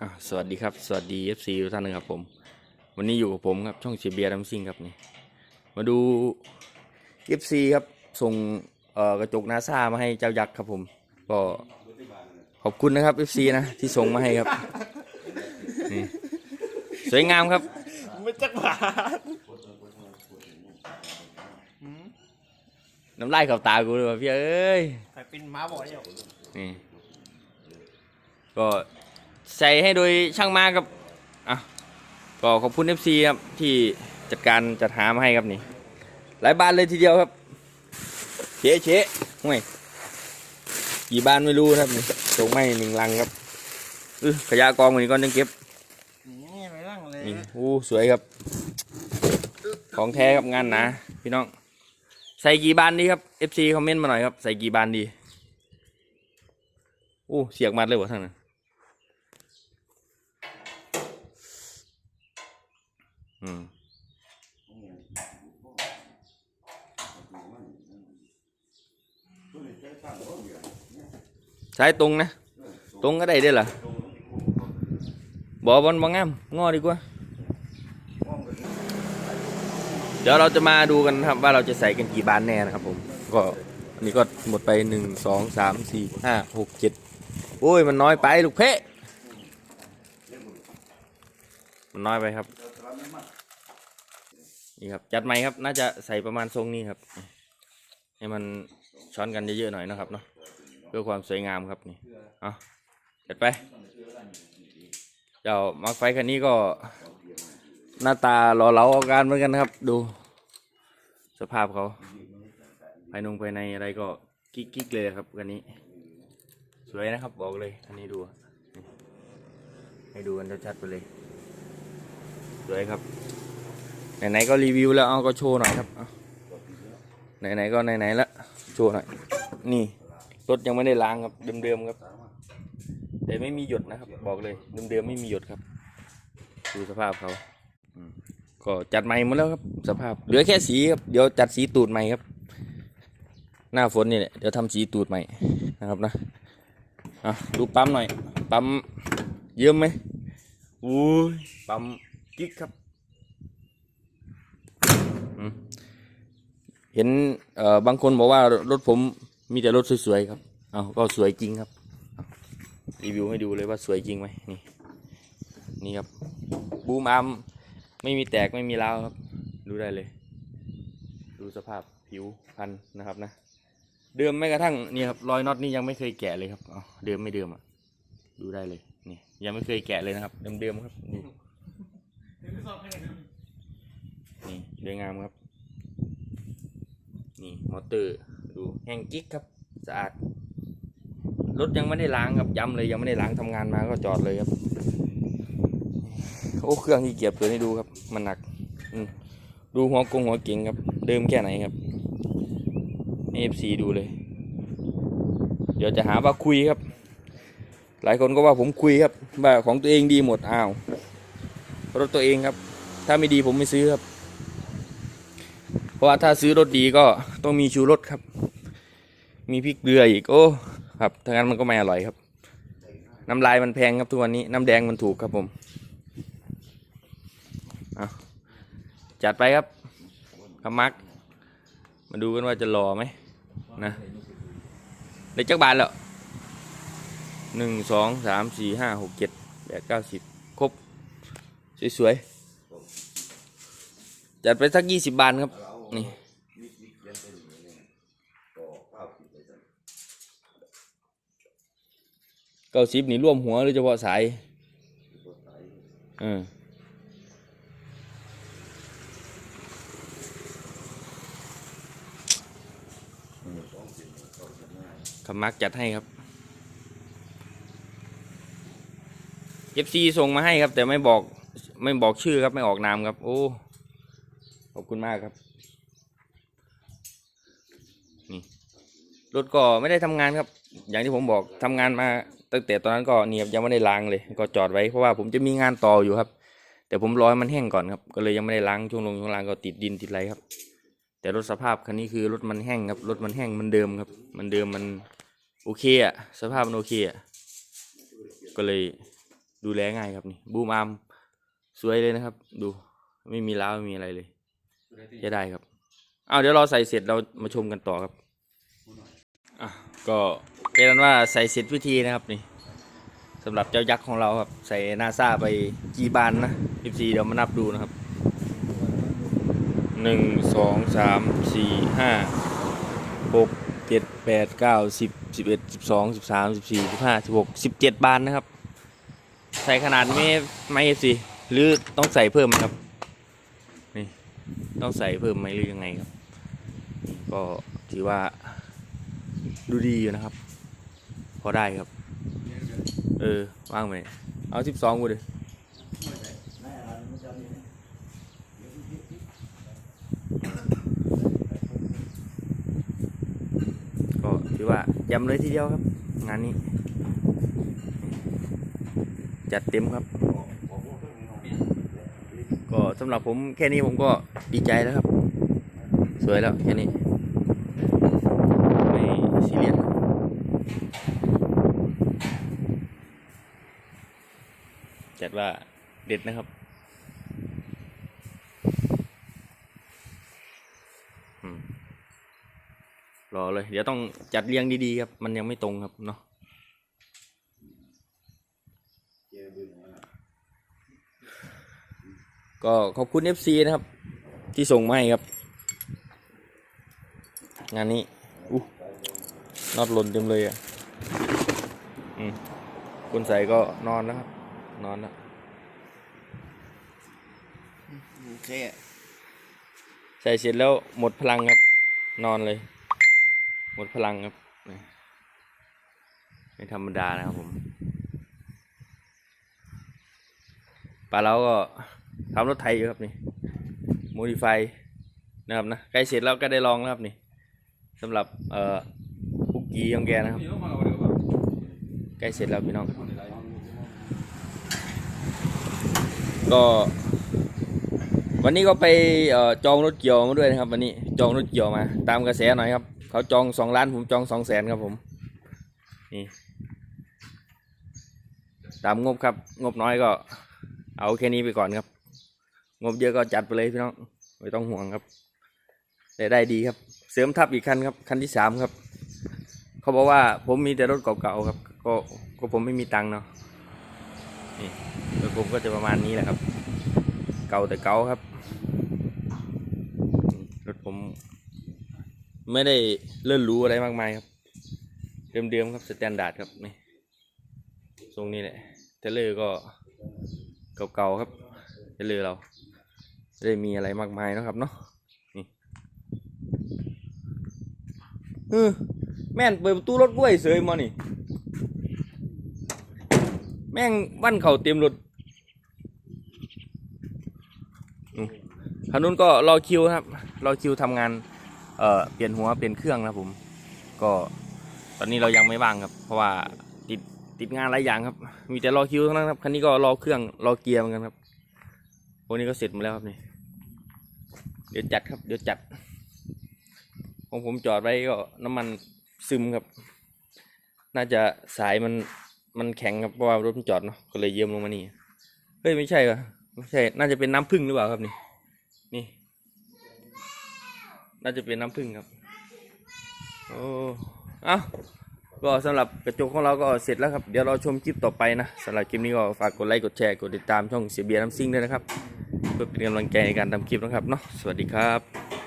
อะสวัสดีครับ สวัสดี FC ทุกท่านนะครับผม วันนี้อยู่กับผมครับ ช่องเชียร์เบียร์ดัมซิงครับนี่ มาดู FC ครับ ส่งเอ่อกระจกนาซามาให้เจ้ายักษ์ครับผม ก็ขอบคุณนะครับ FC นะที่ส่งมาให้ครับ นี่สวยงามครับไม่จักบาทน้ำลายเข้าตากูเลยว่ะพี่เอ้ย ใครเป็นม้าบอกได้หรอนี่ก็ ใส่ให้โดยช่างมาครับอะก็ขอบคุณ FC ครับที่จัดการจัดหามาให้ครับนี่หลายบานเลยทีเดียวครับเชะเชะห่วยกี่บานไม่รู้ครับนี่ส่งไม่หนึ่งลังครับเออขยะกองวันนี้ก่อนยังเก็บนี่ไปนั่งเลยนี่อู้สวยครับ ของแท้ครับงานหนะพี่น้อง ใส่กี่บานดีครับ FC คอมเมนต์มาหน่อยครับ ใส่กี่บานดีอู้เสียกมัดเลยวะท่านนั้ ใช้ตรงนะ ตรงก็ได้เด้อล่ะบอบอลบองงามงอดีกว่า เดี๋ยวเราจะมาดูกันครับว่าเราจะใส่กันกี่บานแน่นะครับผม ก็อันนี้ก็หมดไปหนึ่งสองสามสี่ห้าหกเจ็ดโอ้ยมันน้อยไปลูกเพะมันน้อยไปครับ นี่ครับ จัดไหม่ครับ น่าจะใส่ประมาณทรงนี้ครับ ให้มัน ช้อนกันเยอะๆหน่อยนะครับเนาะเพื่อความสวยงามครับนี่เอาจัดไปเจ้ามาร์คไฟคันนี้ก็ หน้าตาหล่อเหลาเอาการเหมือนกันนะครับ ดู สภาพเขาภายนงภายในอะไรก็กิ๊กกิ๊กเลยครับคันนี้ สวยนะครับบอกเลยคันนี้ดูนี่ให้ดูกันชัดๆไปเลย สวยครับไหนๆก็รีวิวแล้วเอาก็โชว์หน่อยครับเอาไหนๆก็ไหนๆละโชว์หน่อย นี่ รถยังไม่ได้ล้างครับ เดิมๆครับ แต่ไม่มีหยดนะครับ บอกเลย เดิมๆไม่มีหยดครับ ดูสภาพเขาก็จัดใหม่หมดแล้วครับ สภาพ เหลือแค่สีครับ เดี๋ยวจัดสีตูดใหม่ครับ หน้าฝนนี่แหละ เดี๋ยวทำสีตูดใหม่นะครับนะอะดูปั๊มหน่อย ปั๊มเยิ้มไหมอุ้ยปั๊มกิ๊กครับอืม เห็นเอ่อบางคนบอกว่ารถผมมีแต่รถสวยๆครับเอาก็สวยจริงครับรีวิวให้ดูเลยว่าสวยจริงไหมนี่นี่ครับบูมอาร์มไม่มีแตกไม่มีร้าวครับ ดูได้เลย ดูสภาพผิวพันนะครับนะ เดิมแม้กระทั่งนี่ครับรอยน็อตนี่ยังไม่เคยแกะเลยครับเดิมไม่เดิมอะดูได้เลยนี่ยังไม่เคยแกะเลยนะครับเดิมๆครับนี่นี่เรียงงามครับ นี่มอเตอร์ดูแห้งกิ๊กครับสะอาดรถยังไม่ได้ล้างครับย้ำเลยยังไม่ได้ล้างทำงานมาก็จอดเลยครับ โอ้เครื่องที่เกียบเปิดให้ดูครับ มันหนักดูหัวกงหัวเก่งครับ เดิมแค่ไหนครับเอฟซีดูเลย เดี๋ยวจะหาว่าคุยครับ หลายคนก็ว่าผมคุยครับว่าของตัวเองดีหมดอ้าวรถตัวเองครับ ถ้าไม่ดีผมไม่ซื้อครับ เพราะว่าถ้าซื้อรถดีก็ต้องมีชูรสครับ มีพริกเกลืออีกโอ้ครับถ้างั้นมันก็ไม่อร่อยครับ น้ำลายมันแพงครับทุกวันนี้ น้ำแดงมันถูกครับผมเอาจัดไปครับคำมัก มาดูกันว่าจะรอไหมนะได้จักบาทแล้วหนึ่งสองสามสี่ห้าหกเจ็ดแปดเก้าสิบครบ สวยๆ จัดไปสักยี่สิบบาทครับ นี่เก้าสิบนี่ร่วมหัวหรือเฉพาะสายเออคำมักจัดให้ครับ FC ส่งมาให้ครับ แต่ไม่บอกไม่บอกชื่อครับไม่ออกนามครับ โอ้ ขอบคุณมากครับ รถก็ไม่ได้ทำงานครับ อย่างที่ผมบอกทำงานมาตั้งแต่ตอนนั้นก็เนียบยังไม่ได้ล้างเลย ก็จอดไว้เพราะว่าผมจะมีงานต่ออยู่ครับ แต่ผมรอให้มันแห้งก่อนครับก็เลยยังไม่ได้ล้างช่วงลงช่วงล่างก็ติดดินติดอะไรครับ แต่รถสภาพคันนี้คือรถมันแห้งครับรถมันแห้งมันเดิมครับ มันเดิมมันโอเคอะสภาพมันโอเคอะก็ก็เลยดูแลง่ายครับนี่บูมอาร์มสวยเลยนะครับ ดูไม่มีร้าวไม่มีอะไรเลยจะได้ครับเอาเดี๋ยวเราใส่เสร็จเรามาชมกันต่อครับ อะก็เป็นนั้นว่าใส่เสร็จพิธีนะครับนี่สำหรับเจ้ายักษ์ของเราครับ ใส่นาซาไปกี่บานนะ14เดี๋ยวมานับดูนะครับหนึ่งสองสามสี่ห้าหกเจ็ดแปดเก้าสิบสิบเอ็ดสิบสองสิบสามสิบสี่สิบห้าสิบหกสิบเจ็ดบานนะครับ ใส่ขนาดไม่ไม่สิหรือต้องใส่เพิ่มไหมครับนี่ต้องใส่เพิ่มไหมหรือยังไงครับ ก็ถือว่า ดูดีอยู่นะครับ พอได้ครับ เออว่างไหมเอาสิบสองกูดิก็ถือว่าจำเลยทีเดียวครับ งานนี้ จัดเต็มครับ ก็สำหรับผมแค่นี้ผมก็ดีใจแล้วครับ สวยแล้วแค่นี้ ไม่ซีเรียสครับ จัดว่าเด็ดนะครับรอเลย เดี๋ยวต้องจัดเรียงดีๆครับ มันยังไม่ตรงครับเนาะก็ขอบคุณ FC นะครับ ที่ส่งมาให้ครับ งานนี้อู้นอดหล่นเต็มเลยอะอืมคุณใส่ก็นอนแล้วครับ นอนแล้วโอเคใส่เสร็จแล้วหมดพลังครับ นอนเลย หมดพลังครับนี่ไม่ธรรมดานะครับผมปลาเราก็ทำรถไทยอยู่ครับนี่โมดิฟายนะครับนะใกล้เสร็จแล้วก็ได้ลองแล้วครับนี่สำหรับเอ่อปุกกี้ของแกนะครับใกล้เสร็จแล้วพี่น้อง ก็ วันนี้ก็ไปจองรถเกี่ยวมาด้วยนะครับ วันนี้จองรถเกี่ยวมา ตามกระแสหน่อยครับ เขาจองสองล้านผมจองสองแสนครับผมนี่ตามงบครับ งบน้อยก็ เอาแค่นี้ไปก่อนครับ งบเยอะก็จัดไปเลยพี่น้องไม่ต้องห่วงครับแต่ได้ดีครับ เสริมทับอีกคันครับคันที่สามครับ เขาบอกว่าผมมีแต่รถเก่าๆครับ ก็ก็ผมไม่มีตังค์เนาะนี่ รถผมก็จะประมาณนี้แหละครับ เก่าแต่เก่าครับ รถผม ไม่ได้เลื่อนรู้อะไรมากมายครับ เดิมๆครับสแตนดาร์ดครับนี่ทรงนี้แหละเทเลอร์ก็เก่าๆครับเทเลอร์เราไม่ได้มีอะไรมากมายนะครับเนาะนี่เออแม่นเปิดประตูรถกล้วยเสยมานี่ แม่งวันเข่าเต็มรถ ทางนู้นก็รอคิวครับ รอคิวทำงาน เอ่อ เปลี่ยนหัว เปลี่ยนเครื่องนะครับผม ก็ตอนนี้เรายังไม่ว่างครับ เพราะว่าติดติดงานหลายอย่างครับ มีแต่รอคิวเท่านั้นครับ คันนี้ก็รอเครื่อง รอเกียร์เหมือนกันครับพวกนี้ก็เสร็จมดแล้วครับนี่ เดี๋ยวจัดครับ เดี๋ยวจัด ของผมจอดไว้ก็น้ำมันซึมครับ น่าจะสายมันมันแข็งครับเพราะว่ารถมันจอดเนาะ ก็เลยเยี่ยมลงมานี่ เฮ้ยไม่ใช่ว่ะ ไม่ใช่ น่าจะเป็นน้ำผึ้งหรือเปล่าครับนี่ นี่ น่าจะเป็นน้ำผึ้งครับ โอ้เอ้าก็สำหรับกระจกของเราก็เสร็จแล้วครับ เดี๋ยวเราชมคลิปต่อไปนะสำหรับคลิปนี้ก็ฝากกดไลค์กดแชร์กดติดตามช่องเสียเบียร์น้ำซิ่งด้วยนะครับ เพื่อเป็นกำลังใจในการทำคลิปนะครับเนาะ สวัสดีครับ